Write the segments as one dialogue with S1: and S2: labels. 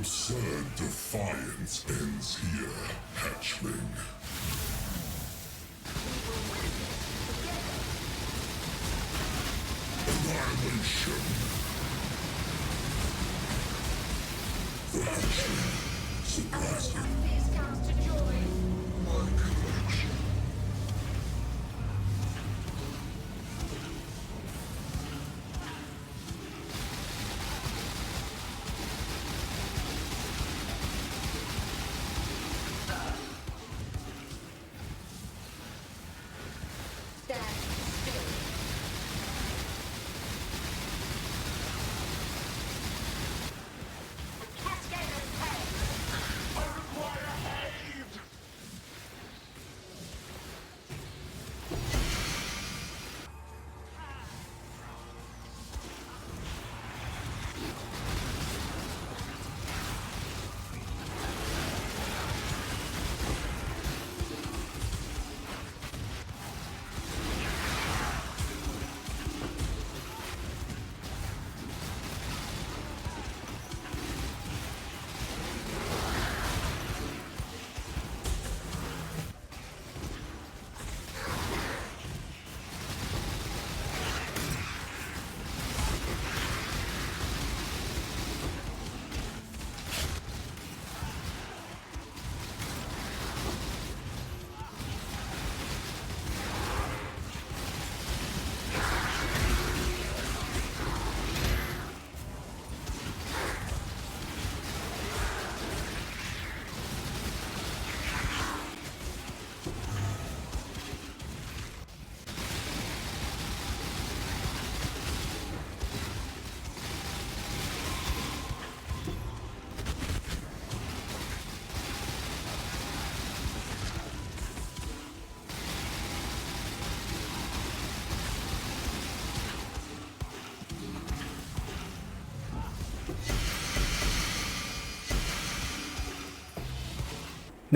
S1: absurd defiance ends here, hatchling. Annihilation. The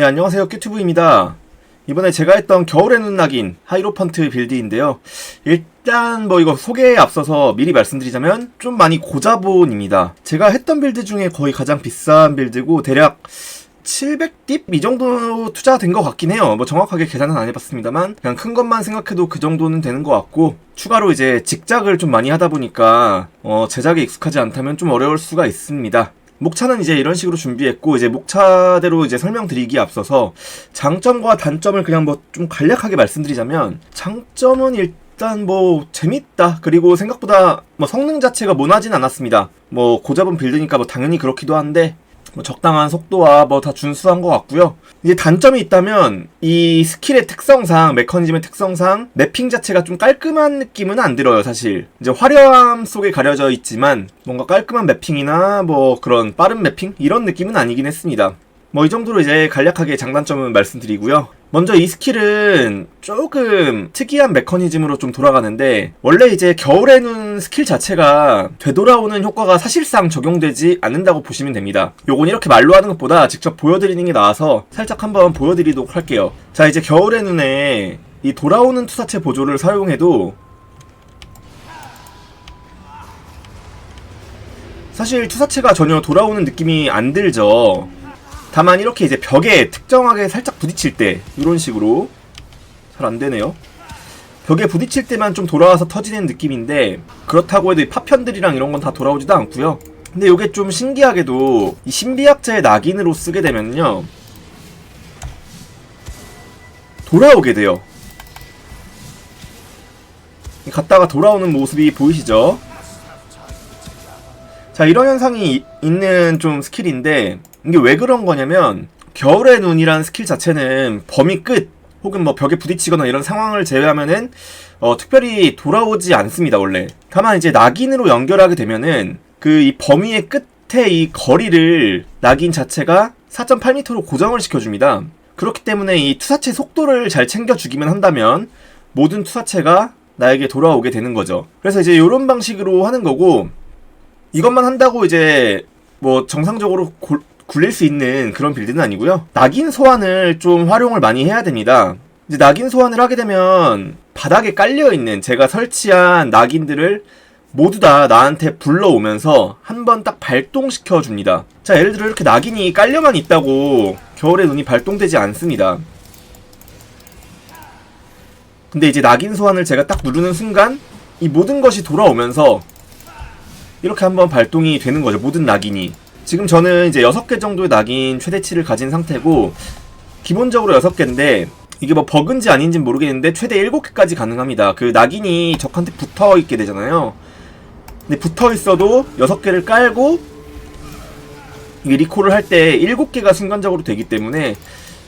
S2: 네, 안녕하세요. 큐튜브입니다. 이번에 제가 했던 겨울의 눈 낙인 하이로펀트 빌드인데요. 일단 뭐 이거 소개에 앞서서 미리 말씀드리자면 좀 많이 고자본입니다. 제가 했던 빌드 중에 거의 가장 비싼 빌드고 대략 700딥 이 정도 투자된 것 같긴 해요. 뭐 정확하게 계산은 안 해봤습니다만 그냥 큰 것만 생각해도 그 정도는 되는 것 같고 추가로 이제 직작을 좀 많이 하다 보니까 어, 제작에 익숙하지 않다면 좀 어려울 수가 있습니다. 목차는 이제 이런 식으로 준비했고 이제 목차대로 이제 설명드리기에 앞서서 장점과 단점을 그냥 뭐 좀 간략하게 말씀드리자면 장점은 일단 뭐 재밌다. 그리고 생각보다 뭐 성능 자체가 모나진 않았습니다. 뭐 고잡은 빌드니까 뭐 당연히 그렇기도 한데 뭐 적당한 속도와 뭐 다 준수한 것 같고요. 이제 단점이 있다면 이 스킬의 특성상 메커니즘의 특성상 맵핑 자체가 좀 깔끔한 느낌은 안 들어요, 사실. 이제 화려함 속에 가려져 있지만 뭔가 깔끔한 맵핑이나 뭐 그런 빠른 맵핑 이런 느낌은 아니긴 했습니다. 뭐 이 정도로 이제 간략하게 장단점은 말씀드리고요. 먼저 이 스킬은 조금 특이한 메커니즘으로 좀 돌아가는데 원래 이제 겨울의 눈 스킬 자체가 되돌아오는 효과가 사실상 적용되지 않는다고 보시면 됩니다. 요건 이렇게 말로 하는 것보다 직접 보여드리는 게 나아서 살짝 한번 보여드리도록 할게요. 자 이제 겨울의 눈에 이 돌아오는 투사체 보조를 사용해도 사실 투사체가 전혀 돌아오는 느낌이 안 들죠. 다만 이렇게 이제 벽에 특정하게 살짝 부딪힐 때 이런 식으로 잘 안 되네요. 벽에 부딪힐 때만 좀 돌아와서 터지는 느낌인데 그렇다고 해도 이 파편들이랑 이런 건 다 돌아오지도 않고요. 근데 이게 좀 신기하게도 이 신비학자의 낙인으로 쓰게 되면요 돌아오게 돼요. 갔다가 돌아오는 모습이 보이시죠? 자, 이런 현상이 이- 있는 좀 스킬인데, 이게 왜 그런 거냐면, 겨울의 눈이란 스킬 자체는 범위 끝, 혹은 뭐 벽에 부딪히거나 이런 상황을 제외하면은, 어, 특별히 돌아오지 않습니다, 원래. 다만 이제 낙인으로 연결하게 되면은, 그 이 범위의 끝에 이 거리를 낙인 자체가 4.8m로 고정을 시켜줍니다. 그렇기 때문에 이 투사체 속도를 잘 챙겨주기만 한다면, 모든 투사체가 나에게 돌아오게 되는 거죠. 그래서 이제 이런 방식으로 하는 거고, 이것만 한다고 이제 뭐 정상적으로 골- 굴릴 수 있는 그런 빌드는 아니고요. 낙인 소환을 좀 활용을 많이 해야 됩니다. 이제 낙인 소환을 하게 되면 바닥에 깔려 있는 제가 설치한 낙인들을 모두 다 나한테 불러오면서 한 번 딱 발동시켜 줍니다. 자, 예를 들어 이렇게 낙인이 깔려만 있다고 겨울의 눈이 발동되지 않습니다. 근데 이제 낙인 소환을 제가 딱 누르는 순간 이 모든 것이 돌아오면서 이렇게 한번 발동이 되는 거죠. 모든 낙인이. 지금 저는 이제 6개 정도의 낙인 최대치를 가진 상태고 기본적으로 6개인데 이게 뭐 버그인지 아닌지 는 모르겠는데 최대 7개까지 가능합니다. 그 낙인이 적한테 붙어 있게 되잖아요. 근데 붙어 있어도 6개를 깔고 이게 리콜을 할 때 7개가 순간적으로 되기 때문에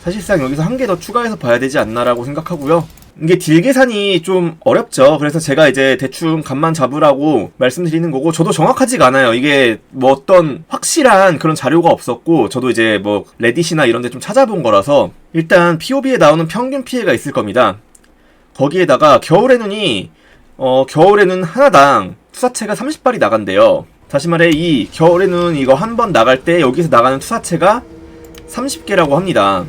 S2: 사실상 여기서 한 개 더 추가해서 봐야 되지 않나라고 생각하고요. 이게 딜 계산이 좀 어렵죠. 그래서 제가 이제 대충 감만 잡으라고 말씀드리는 거고, 저도 정확하지가 않아요. 이게 뭐 어떤 확실한 그런 자료가 없었고, 저도 이제 뭐 레딧이나 이런 데 좀 찾아본 거라서, 일단 POB에 나오는 평균 피해가 있을 겁니다. 거기에다가 겨울의 눈이, 어, 겨울의 눈 하나당 투사체가 30발이 나간대요. 다시 말해, 이 겨울의 눈 이거 한 번 나갈 때 여기서 나가는 투사체가 30개라고 합니다.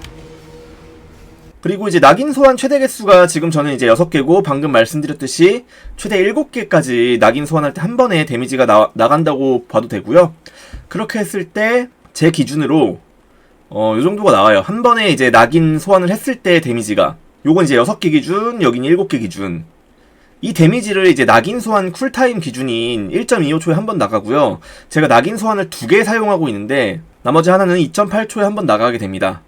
S2: 그리고 이제 낙인 소환 최대 개수가 지금 저는 이제 6개고 방금 말씀드렸듯이 최대 7개까지 낙인 소환할 때 한 번에 데미지가 나, 나간다고 봐도 되고요. 그렇게 했을 때 제 기준으로 어, 요 정도가 나와요. 한 번에 이제 낙인 소환을 했을 때 데미지가 요건 이제 6개 기준, 여긴 7개 기준. 이 데미지를 이제 낙인 소환 쿨타임 기준인 1.25초에 한 번 나가고요. 제가 낙인 소환을 두 개 사용하고 있는데 나머지 하나는 2.8초에 한 번 나가게 됩니다.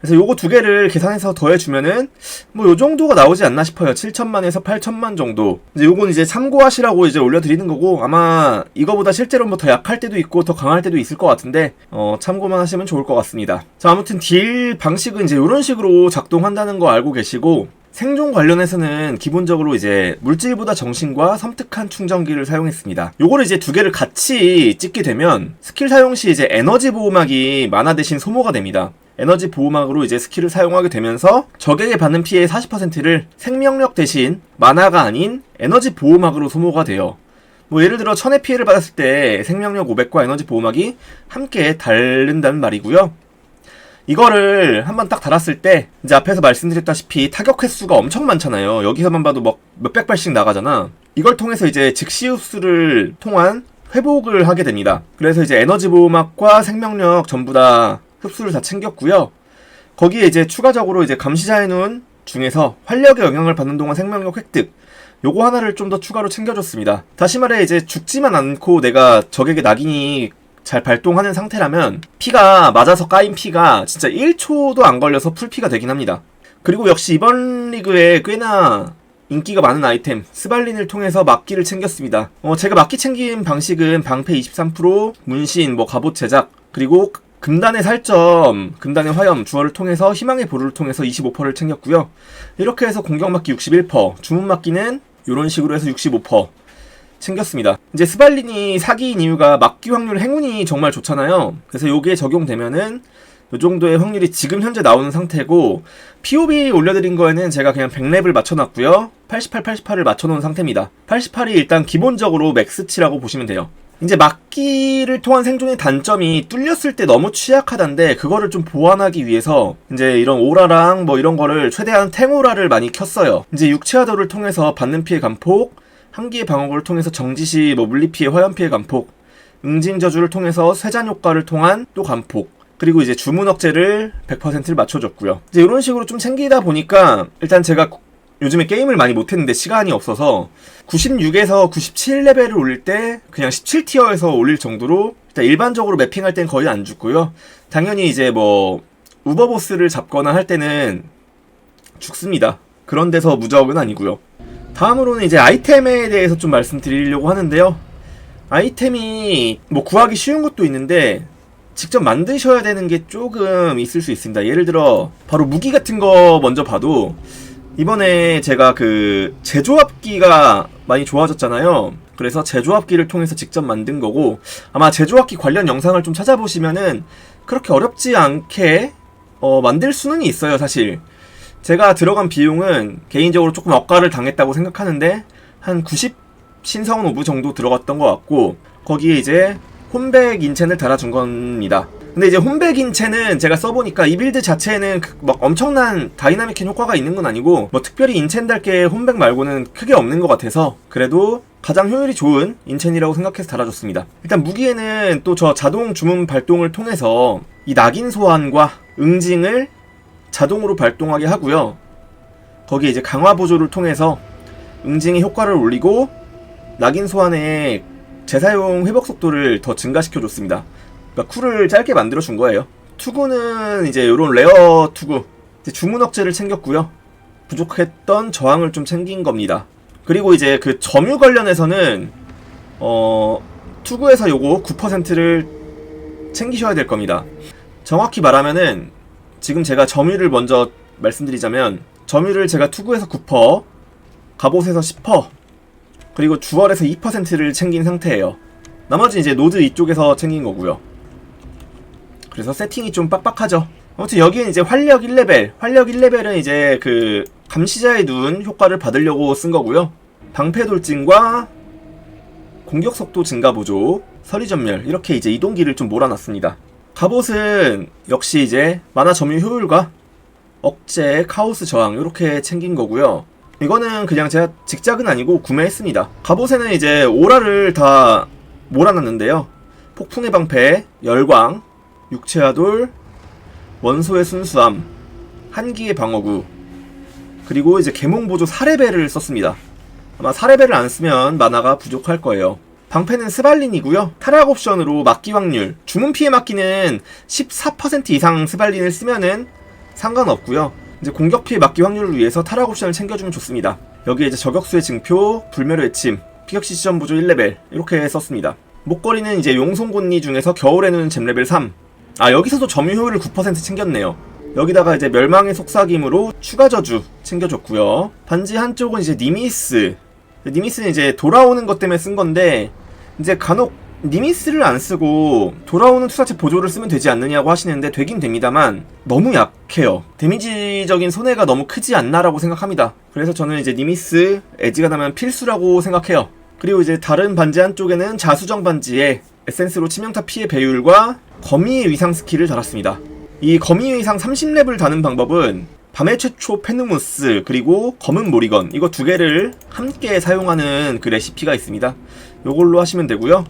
S2: 그래서 요거 두 개를 계산해서 더해주면은 뭐 요 정도가 나오지 않나 싶어요. 7천만에서 8천만 정도. 이제 요건 이제 참고하시라고 이제 올려드리는 거고 아마 이거보다 실제로 뭐 더 약할 때도 있고 더 강할 때도 있을 것 같은데 어 참고만 하시면 좋을 것 같습니다. 자 아무튼 딜 방식은 이제 요런 식으로 작동한다는 거 알고 계시고 생존 관련해서는 기본적으로 이제 물질보다 정신과 섬뜩한 충전기를 사용했습니다. 요거를 이제 두 개를 같이 찍게 되면 스킬 사용 시 이제 에너지 보호막이 만화 대신 소모가 됩니다. 에너지 보호막으로 이제 스킬을 사용하게 되면서 적에게 받는 피해의 40%를 생명력 대신 만화가 아닌 에너지 보호막으로 소모가 돼요. 뭐 예를 들어 천의 피해를 받았을 때 생명력 500과 에너지 보호막이 함께 다른다는 말이고요. 이거를 한번 딱 달았을 때 이제 앞에서 말씀드렸다시피 타격 횟수가 엄청 많잖아요. 여기서만 봐도 막 몇백 발씩 나가잖아. 이걸 통해서 이제 즉시 흡수를 통한 회복을 하게 됩니다. 그래서 이제 에너지 보호막과 생명력 전부 다 흡수를 다 챙겼고요. 거기에 이제 추가적으로 이제 감시자의 눈 중에서 활력의 영향을 받는 동안 생명력 획득 요거 하나를 좀 더 추가로 챙겨줬습니다. 다시 말해 이제 죽지만 않고 내가 적에게 낙인이 잘 발동하는 상태라면 피가 맞아서 까인 피가 진짜 1초도 안 걸려서 풀피가 되긴 합니다. 그리고 역시 이번 리그에 꽤나 인기가 많은 아이템 스발린을 통해서 막기를 챙겼습니다. 어, 제가 막기 챙긴 방식은 방패 23%, 문신, 뭐 갑옷 제작 그리고 금단의 살점, 금단의 화염, 주얼을 통해서 희망의 보루를 통해서 25%를 챙겼고요. 이렇게 해서 공격 막기 61%, 주문 막기는 이런 식으로 해서 65% 챙겼습니다. 이제 스발린이 사기인 이유가 막기 확률 행운이 정말 좋잖아요. 그래서 요게 적용되면은 이 정도의 확률이 지금 현재 나오는 상태고 POB 올려드린 거에는 제가 그냥 100렙을 맞춰놨고요. 88, 88을 맞춰놓은 상태입니다. 88이 일단 기본적으로 맥스치라고 보시면 돼요. 이제 막기를 통한 생존의 단점이 뚫렸을 때 너무 취약하다는데 그거를 좀 보완하기 위해서 이제 이런 오라랑 뭐 이런 거를 최대한 탱오라를 많이 켰어요. 이제 육체화도를 통해서 받는 피해 감폭, 한기의 방어구를 통해서 정지시 뭐 물리피해 화염피해 감폭, 응징저주를 통해서 쇠잔 효과를 통한 또 감폭, 그리고 이제 주문 억제를 100%를 맞춰줬고요. 이제 이런 식으로 좀 챙기다 보니까 일단 제가 요즘에 게임을 많이 못했는데 시간이 없어서 96에서 97레벨을 올릴 때 그냥 17티어에서 올릴 정도로 일단 일반적으로 매핑할 땐 거의 안 죽고요. 당연히 이제 뭐 우버보스를 잡거나 할 때는 죽습니다. 그런 데서 무적은 아니고요. 다음으로는 이제 아이템에 대해서 좀 말씀드리려고 하는데요. 아이템이 뭐 구하기 쉬운 것도 있는데 직접 만드셔야 되는 게 조금 있을 수 있습니다. 예를 들어 바로 무기 같은 거 먼저 봐도 이번에 제가 그 제조합기가 많이 좋아졌잖아요. 그래서 제조합기를 통해서 직접 만든 거고 아마 제조합기 관련 영상을 좀 찾아보시면은 그렇게 어렵지 않게 어, 만들 수는 있어요, 사실. 제가 들어간 비용은 개인적으로 조금 억가를 당했다고 생각하는데 한 90 신성은 오브 정도 들어갔던 것 같고 거기에 이제 홈백 인챈을 달아준 겁니다. 근데 이제 홈백인 채는 제가 써보니까 이 빌드 자체에는 그- 막 엄청난 다이나믹한 효과가 있는 건 아니고 뭐 특별히 인첸 달게 홈백 말고는 크게 없는 것 같아서 그래도 가장 효율이 좋은 인첸이라고 생각해서 달아줬습니다. 일단 무기에는 또 저 자동 주문 발동을 통해서 이 낙인 소환과 응징을 자동으로 발동하게 하고요. 거기에 이제 강화 보조를 통해서 응징의 효과를 올리고 낙인 소환의 재사용 회복 속도를 더 증가시켜 줬습니다. 그러니까 쿨을 짧게 만들어 준 거예요. 투구는 이제 이런 레어 투구, 주문 억제를 챙겼고요. 부족했던 저항을 좀 챙긴 겁니다. 그리고 이제 그 점유 관련해서는 어 투구에서 요거 9%를 챙기셔야 될 겁니다. 정확히 말하면은 지금 제가 점유를 먼저 말씀드리자면 점유를 제가 투구에서 9%, 갑옷에서 10%, 그리고 주얼에서 2%를 챙긴 상태예요. 나머지 이제 노드 이쪽에서 챙긴 거고요. 그래서 세팅이 좀 빡빡하죠. 아무튼 여기는 이제 활력 1레벨, 활력 1레벨은 이제 그 감시자의 눈 효과를 받으려고 쓴 거고요. 방패 돌진과 공격 속도 증가 보조, 서리 전멸 이렇게 이제 이동기를 좀 몰아놨습니다. 갑옷은 역시 이제 만화 점유 효율과 억제, 카오스 저항 이렇게 챙긴 거고요. 이거는 그냥 제가 직작은 아니고 구매했습니다. 갑옷에는 이제 오라를 다 몰아놨는데요. 폭풍의 방패, 열광, 육체화돌, 원소의 순수함, 한기의 방어구, 그리고 이제 개몽보조 4레벨을 썼습니다. 아마 4레벨을 안 쓰면 만화가 부족할 거예요. 방패는 스발린이고요. 타락 옵션으로 막기 확률, 주문 피해 막기는 14% 이상 스발린을 쓰면은 상관없고요. 이제 공격 피해 막기 확률을 위해서 타락 옵션을 챙겨주면 좋습니다. 여기에 이제 저격수의 증표, 불멸의 외침, 피격시 시전 보조 1레벨 이렇게 썼습니다. 목걸이는 이제 용송곤니 중에서 겨울에는 잼 레벨 3. 아 여기서도 점유 효율을 9% 챙겼네요. 여기다가 이제 멸망의 속삭임으로 추가 저주 챙겨줬고요. 반지 한쪽은 이제 니미스. 니미스는 이제 돌아오는 것 때문에 쓴 건데 이제 간혹 니미스를 안 쓰고 돌아오는 투사체 보조를 쓰면 되지 않느냐고 하시는데 되긴 됩니다만 너무 약해요. 데미지적인 손해가 너무 크지 않나라고 생각합니다. 그래서 저는 이제 니미스 에지가 나면 필수라고 생각해요. 그리고 이제 다른 반지 한쪽에는 자수정 반지에 에센스로 치명타 피해 배율과 거미의 위상 스킬을 달았습니다. 이 거미의 위상 30렙을 다는 방법은 밤의 최초 페누무스 그리고 검은 모리건 이거 두 개를 함께 사용하는 그 레시피가 있습니다. 요걸로 하시면 되고요.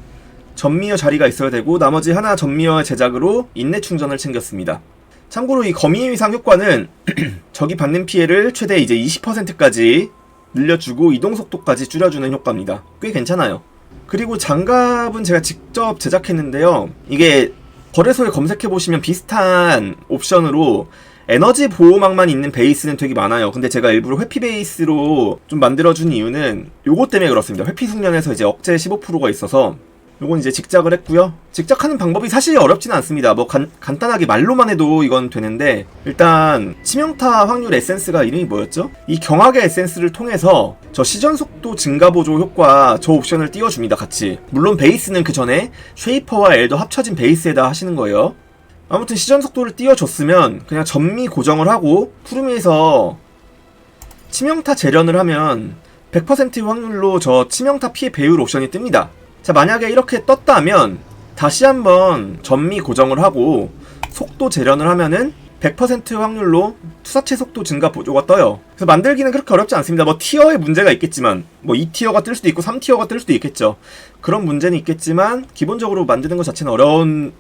S2: 전미어 자리가 있어야 되고 나머지 하나 전미어 제작으로 인내 충전을 챙겼습니다. 참고로 이 거미의 위상 효과는 적이 받는 피해를 최대 이제 20%까지 늘려주고 이동 속도까지 줄여주는 효과입니다. 꽤 괜찮아요. 그리고 장갑은 제가 직접 제작했는데요. 이게 거래소에 검색해 보시면 비슷한 옵션으로 에너지 보호막만 있는 베이스는 되게 많아요. 근데 제가 일부러 회피 베이스로 좀 만들어준 이유는 요것 때문에 그렇습니다. 회피 숙련에서 이제 억제 15%가 있어서 요건 이제 직작을 했고요. 직작하는 방법이 사실 어렵지는 않습니다. 뭐 간, 간단하게 말로만 해도 이건 되는데 일단 치명타 확률 에센스가 이름이 뭐였죠? 이 경악의 에센스를 통해서 저 시전 속도 증가 보조 효과 저 옵션을 띄워줍니다. 같이. 물론 베이스는 그 전에 쉐이퍼와 엘더 합쳐진 베이스에다 하시는 거예요. 아무튼 시전 속도를 띄워줬으면 그냥 전미 고정을 하고 푸르미에서 치명타 재련을 하면 100% 확률로 저 치명타 피해 배율 옵션이 뜹니다. 자, 만약에 이렇게 떴다면 다시 한번 전미 고정을 하고 속도 재련을 하면은 100% 확률로 투사체 속도 증가 보조가 떠요. 그래서 만들기는 그렇게 어렵지 않습니다. 뭐 티어에 문제가 있겠지만 뭐 2티어가 뜰 수도 있고 3티어가 뜰 수도 있겠죠. 그런 문제는 있겠지만 기본적으로 만드는 것 자체는 어려운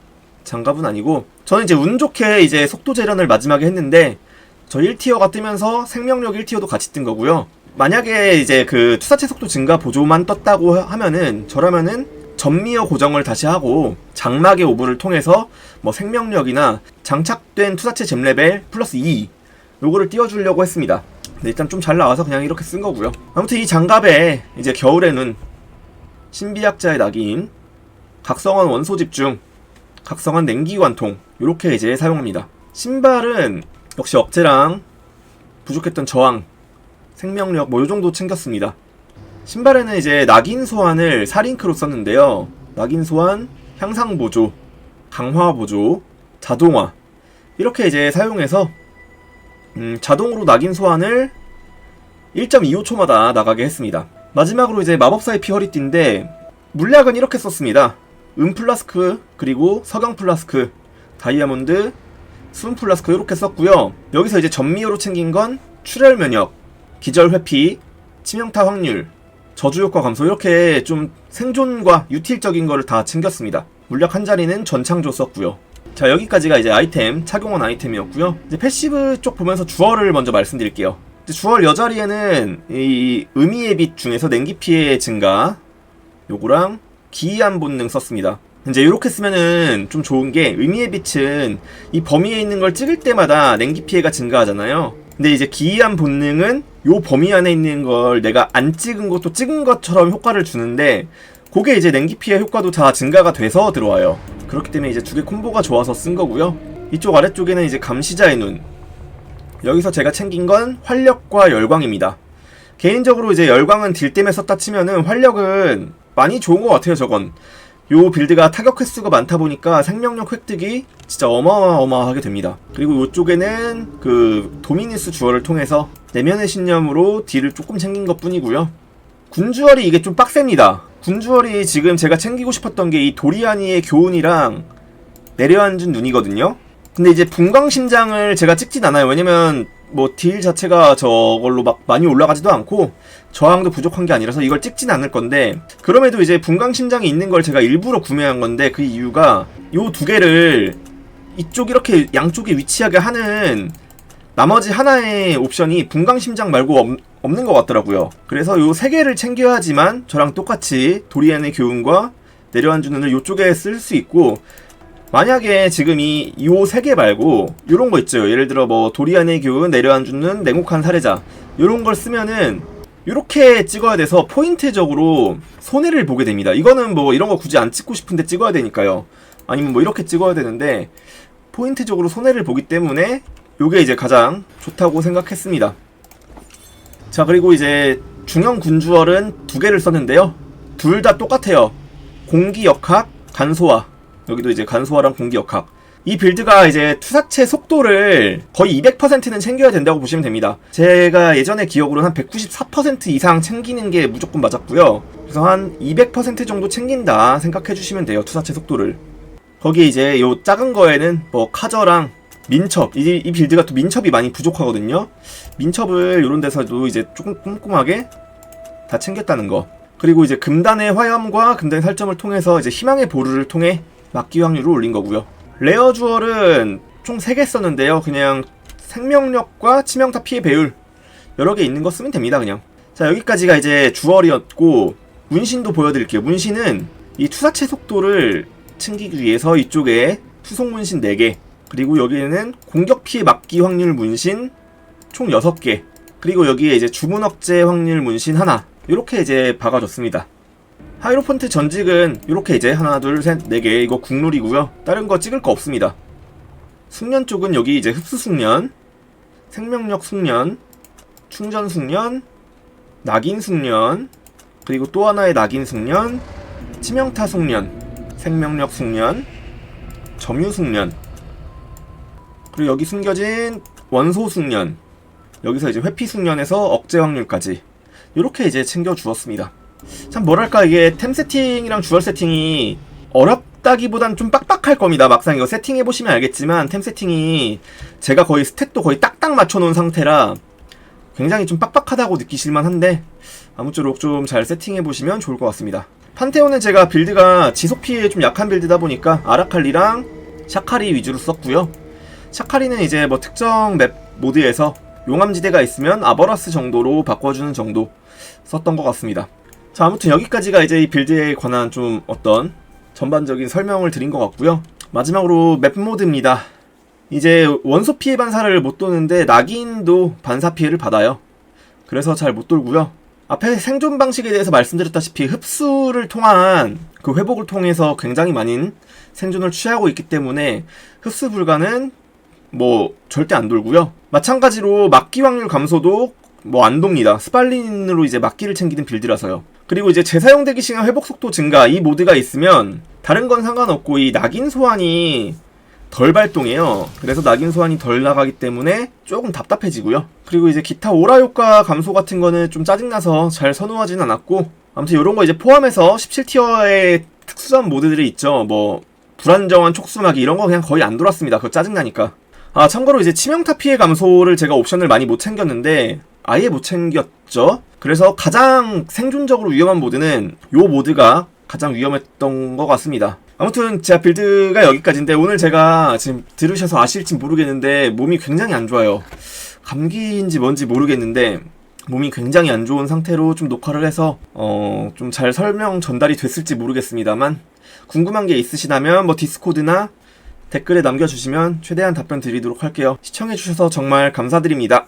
S2: 장갑은 아니고 저는 이제 운 좋게 이제 속도 재련을 마지막에 했는데 저 1티어가 뜨면서 생명력 1티어도 같이 뜬 거고요. 만약에 이제 그 투사체 속도 증가 보조만 떴다고 하면은 저라면은 전미어 고정을 다시 하고 장막의 오브를 통해서 뭐 생명력이나 장착된 투사체 잼 레벨 플러스 2 요거를 띄워주려고 했습니다. 근데 일단 좀 잘 나와서 그냥 이렇게 쓴 거고요. 아무튼 이 장갑에 이제 겨울에는 신비학자의 낙인, 각성한 원소 집중, 각성한 냉기 관통 요렇게 이제 사용합니다. 신발은 역시 억제랑 부족했던 저항, 생명력 뭐 요정도 챙겼습니다. 신발에는 이제 낙인 소환을 4링크로 썼는데요. 낙인 소환, 향상 보조, 강화 보조, 자동화 이렇게 이제 사용해서 음, 자동으로 낙인 소환을 1.25초마다 나가게 했습니다. 마지막으로 이제 마법사의 피 허리띠인데 물약은 이렇게 썼습니다. 음 플라스크 그리고 석영 플라스크 다이아몬드, 수분 플라스크 이렇게 썼고요. 여기서 이제 전미호로 챙긴 건 출혈 면역, 기절 회피, 치명타 확률, 저주 효과 감소 이렇게 좀 생존과 유틸적인 거를 다 챙겼습니다. 물약 한 자리는 전창조 썼고요. 자 여기까지가 이제 아이템 착용한 아이템이었고요. 이제 패시브 쪽 보면서 주얼을 먼저 말씀드릴게요. 주얼 여자리에는 이 의미의 빛 중에서 냉기 피해 증가 요거랑 기이한 본능 썼습니다. 이제 이렇게 쓰면은 좀 좋은 게 의미의 빛은 이 범위에 있는 걸 찍을 때마다 냉기 피해가 증가하잖아요. 근데 이제 기이한 본능은 요 범위 안에 있는 걸 내가 안 찍은 것도 찍은 것처럼 효과를 주는데 그게 이제 냉기 피해 효과도 다 증가가 돼서 들어와요. 그렇기 때문에 이제 두 개 콤보가 좋아서 쓴 거고요. 이쪽 아래쪽에는 이제 감시자의 눈. 여기서 제가 챙긴 건 활력과 열광입니다. 개인적으로 이제 열광은 딜 때문에 썼다 치면은 활력은 많이 좋은 것 같아요, 저건. 요 빌드가 타격 횟수가 많다 보니까 생명력 획득이 진짜 어마어마하게 됩니다. 그리고 요쪽에는 그 도미니스 주얼을 통해서 내면의 신념으로 딜을 조금 챙긴 것 뿐이고요. 군주얼이 이게 좀 빡셉니다. 군주얼이 지금 제가 챙기고 싶었던 게 이 도리아니의 교훈이랑 내려앉은 눈이거든요. 근데 이제 분광심장을 제가 찍진 않아요. 왜냐면 뭐 딜 자체가 저걸로 막 많이 올라가지도 않고 저항도 부족한 게 아니라서 이걸 찍진 않을 건데 그럼에도 이제 분광 심장이 있는 걸 제가 일부러 구매한 건데 그 이유가 요 두 개를 이쪽 이렇게 양쪽에 위치하게 하는 나머지 하나의 옵션이 분광 심장 말고 없, 없는 것 같더라고요. 그래서 요 세 개를 챙겨야지만 저랑 똑같이 도리안의 교훈과 내려앉은 눈을 요쪽에 쓸 수 있고 만약에 지금 이 요 세 개 말고 요런 거 있죠. 예를 들어 뭐 도리안의 교훈, 내려앉은 눈, 냉혹한 살해자 요런 걸 쓰면은 요렇게 찍어야 돼서 포인트적으로 손해를 보게 됩니다. 이거는 뭐 이런 거 굳이 안 찍고 싶은데 찍어야 되니까요. 아니면 뭐 이렇게 찍어야 되는데 포인트적으로 손해를 보기 때문에 요게 이제 가장 좋다고 생각했습니다. 자 그리고 이제 중형 군주얼은 두 개를 썼는데요. 둘 다 똑같아요. 공기 역학, 간소화. 여기도 이제 간소화랑 공기 역학. 이 빌드가 이제 투사체 속도를 거의 200%는 챙겨야 된다고 보시면 됩니다. 제가 예전에 기억으로 한 194% 이상 챙기는 게 무조건 맞았고요. 그래서 한 200% 정도 챙긴다 생각해 주시면 돼요. 투사체 속도를. 거기에 이제 요 작은 거에는 뭐 카저랑 민첩 이, 이 빌드가 또 민첩이 많이 부족하거든요. 민첩을 이런 데서도 이제 조금 꼼꼼하게 다 챙겼다는 거. 그리고 이제 금단의 화염과 금단의 살점을 통해서 이제 희망의 보루를 통해 막기 확률을 올린 거고요. 레어 주얼은 총 3개 썼는데요. 그냥 생명력과 치명타 피해 배율 여러 개 있는 거 쓰면 됩니다. 그냥. 자 여기까지가 이제 주얼이었고 문신도 보여드릴게요. 문신은 이 투사체 속도를 챙기기 위해서 이쪽에 투속 문신 4개 그리고 여기에는 공격 피해 막기 확률 문신 총 6개 그리고 여기에 이제 주문 억제 확률 문신 하나 이렇게 이제 박아줬습니다. 하이로폰트 전직은 이렇게 이제 하나 둘 셋 네 개 이거 국룰이고요. 다른 거 찍을 거 없습니다. 숙련 쪽은 여기 이제 흡수 숙련, 생명력 숙련, 충전 숙련, 낙인 숙련, 그리고 또 하나의 낙인 숙련, 치명타 숙련, 생명력 숙련, 점유 숙련, 그리고 여기 숨겨진 원소 숙련, 여기서 이제 회피 숙련에서 억제 확률까지 이렇게 이제 챙겨 주었습니다. 참 뭐랄까 이게 템 세팅이랑 주얼 세팅이 어렵다기보단 좀 빡빡할 겁니다. 막상 이거 세팅해 보시면 알겠지만 템 세팅이 제가 거의 스탯도 거의 딱딱 맞춰 놓은 상태라 굉장히 좀 빡빡하다고 느끼실만 한데 아무쪼록 좀 잘 세팅해 보시면 좋을 것 같습니다. 판테온은 제가 빌드가 지속 피해에 좀 약한 빌드다 보니까 아라칼리랑 샤카리 위주로 썼고요. 샤카리는 이제 뭐 특정 맵 모드에서 용암지대가 있으면 아버라스 정도로 바꿔주는 정도 썼던 것 같습니다. 자, 아무튼 여기까지가 이제 이 빌드에 관한 좀 어떤 전반적인 설명을 드린 것 같고요. 마지막으로 맵 모드입니다. 이제 원소 피해 반사를 못 도는데 낙인도 반사 피해를 받아요. 그래서 잘 못 돌고요. 앞에 생존 방식에 대해서 말씀드렸다시피 흡수를 통한 그 회복을 통해서 굉장히 많은 생존을 취하고 있기 때문에 흡수 불가는 뭐 절대 안 돌고요. 마찬가지로 막기 확률 감소도 뭐 안 돕니다. 스팔린으로 이제 막기를 챙기는 빌드라서요. 그리고 이제 재사용 대기 시간 회복 속도 증가 이 모드가 있으면 다른 건 상관없고 이 낙인 소환이 덜 발동해요. 그래서 낙인 소환이 덜 나가기 때문에 조금 답답해지고요. 그리고 이제 기타 오라 효과 감소 같은 거는 좀 짜증나서 잘 선호하진 않았고 아무튼 이런 거 이제 포함해서 17티어의 특수한 모드들이 있죠. 뭐 불안정한 촉수막이 이런 거 그냥 거의 안 돌았습니다. 그거 짜증나니까. 아, 참고로 이제 치명타 피해 감소를 제가 옵션을 많이 못 챙겼는데, 아예 못 챙겼죠? 그래서 가장 생존적으로 위험한 모드는 요 모드가 가장 위험했던 것 같습니다. 아무튼 제 빌드가 여기까지인데 오늘 제가 지금 들으셔서 아실지 모르겠는데 몸이 굉장히 안 좋아요. 감기인지 뭔지 모르겠는데 몸이 굉장히 안 좋은 상태로 좀 녹화를 해서 어 좀 잘 설명 전달이 됐을지 모르겠습니다만 궁금한 게 있으시다면 뭐 디스코드나 댓글에 남겨주시면 최대한 답변 드리도록 할게요. 시청해주셔서 정말 감사드립니다.